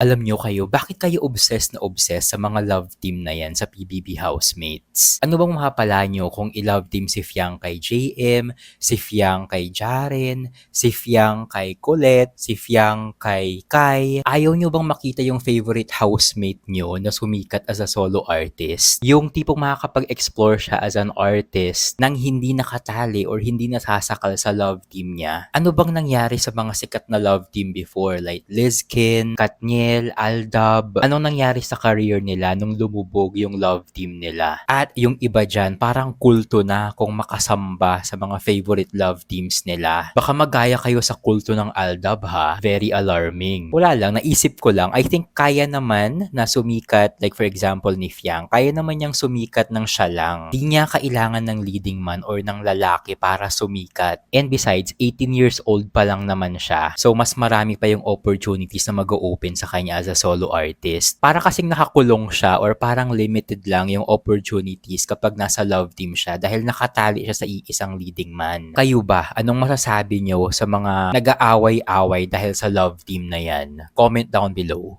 Alam nyo kayo, bakit kayo obsessed na obsessed sa mga love team na yan sa PBB housemates? Ano bang mapapala nyo kung i-love team si Fiang kay JM, si Fiang kay Jaren, si Fiang kay Colette, si Fiang kay Kai? Ayaw nyo bang makita yung favorite housemate nyo na sumikat as a solo artist? Yung tipong makakapag-explore siya as an artist nang hindi nakatali or hindi nasasakal sa love team niya. Ano bang nangyari sa mga sikat na love team before like Lizkin, Katniel, Aldab? Anong nangyari sa career nila nung lumubog yung love team nila? At yung iba dyan, parang kulto na kung makasamba sa mga favorite love teams nila. Baka magaya kayo sa kulto ng Aldab ha. Very alarming. Wala lang, naisip ko lang. I think kaya naman na sumikat, like for example ni Fiang, kaya naman niyang sumikat ng siya lang. Di niya kailangan ng leading man or ng lalaki para sumikat. And besides, 18 years old pa lang naman siya. So mas marami pa yung opportunities na mag-open sa kanya as a solo artist. Para kasing nakakulong siya or parang limited lang yung opportunities kapag nasa love team siya dahil nakatali siya sa iisang leading man. Kayo ba? Anong masasabi nyo sa mga nag-aaway-away dahil sa love team na yan? Comment down below.